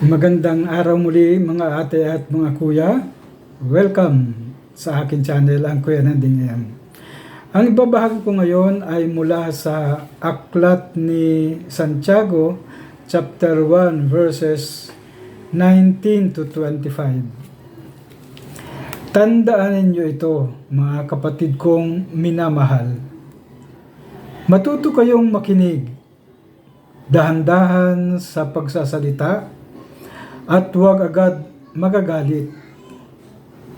Magandang araw muli mga ate at mga kuya. Welcome sa akin channel, ang Kuya Nanding M. Ang ibabahagi ko ngayon ay mula sa Aklat ni Santiago, chapter 1, verses 19 to 25. Tandaan ninyo ito, mga kapatid kong minamahal. Matuto kayong makinig, dahan-dahan sa pagsasalita, at huwag agad magagalit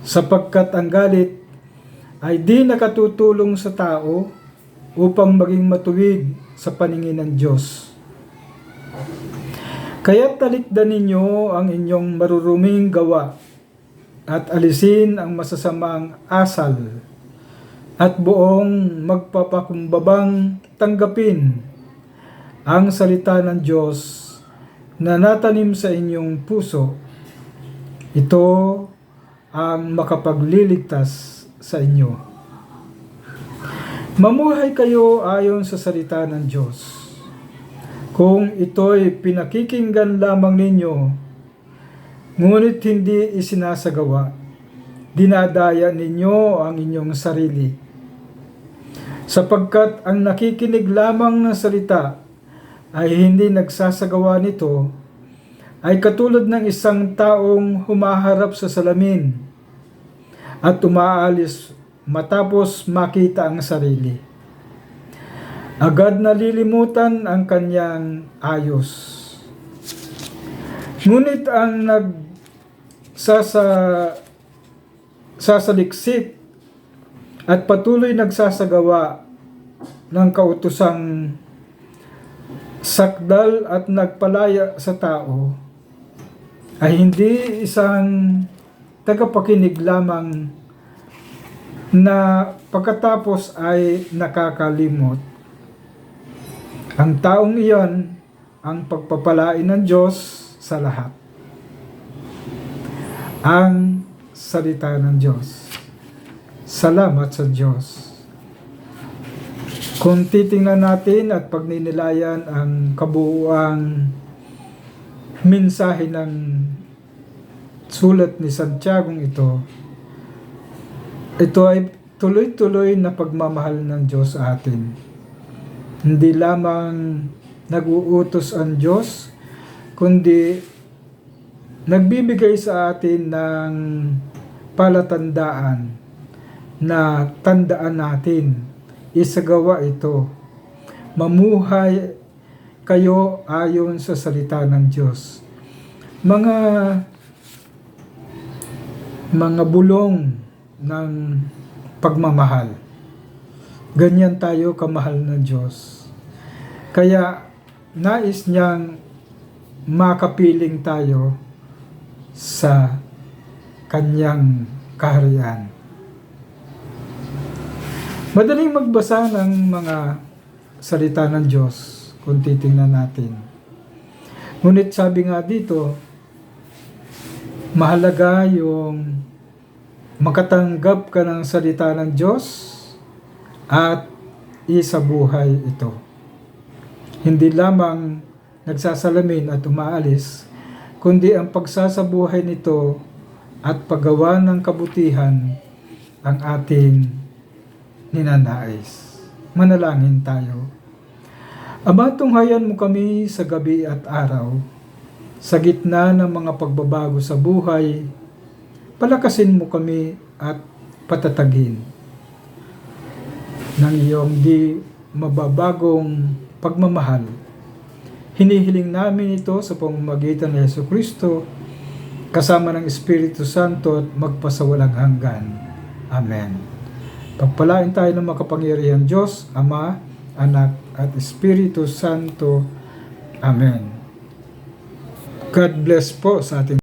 sapagkat ang galit ay di nakatutulong sa tao upang maging matuwid sa paningin ng Diyos. Kaya talikdan ninyo ang inyong maruruming gawa at alisin ang masasamang asal at buong magpapakumbabang tanggapin ang salita ng Diyos na natanim sa inyong puso, ito ang makapagliligtas sa inyo. Mamuhay kayo ayon sa salita ng Diyos. Kung ito'y pinakikinggan lamang ninyo, ngunit hindi isinasagawa, dinadaya ninyo ang inyong sarili. Sapagkat ang nakikinig lamang ng salita ay hindi nagsasagawa nito, ay katulad ng isang taong humaharap sa salamin at umaalis matapos makita ang sarili. Agad nalilimutan ang kanyang ayos. Ngunit ang nag sasa, sasaliksik at patuloy nagsasagawa ng kautusang sakdal at nagpalaya sa tao ay hindi isang tagapakinig lamang na pagkatapos ay nakakalimot. Ang taong iyon ang pagpapalain ng Diyos sa lahat. Ang salita ng Diyos. Salamat sa Diyos. Kung titingnan natin at pagninilayan ang kabuuang mensahe ng sulat ni Santiago ito, ito ay tuloy-tuloy na pagmamahal ng Diyos sa atin. Hindi lamang nag-uutos ang Diyos, kundi nagbibigay sa atin ng palatandaan na tandaan natin isagawa ito. Mamuhay kayo ayon sa salita ng Diyos. Mga mga bulong ng pagmamahal. Ganyan tayo kamahal ng Diyos. Kaya nais niyang makapiling tayo sa kanyang kaharian. Madaling magbasa ng mga salita ng Diyos kung titingnan natin. Ngunit sabi nga dito, mahalaga yung makatanggap ka ng salita ng Diyos at isabuhay ito. Hindi lamang nagsasalamin at umaalis, kundi ang pagsasabuhay nito at paggawa ng kabutihan ang ating ninanais. Manalangin tayo. Ama, tunghayan mo kami sa gabi at araw, sa gitna ng mga pagbabago sa buhay, palakasin mo kami at patatagin ng iyong di mababagong pagmamahal. Hinihiling namin ito sa pamamagitan ni Yesu Kristo, kasama ng Espiritu Santo at magpasawalang hanggan. Amen. Pagpalain tayo ng makapangyarihan Diyos, Ama, Anak, at Espiritu Santo. Amen. God bless po sa ating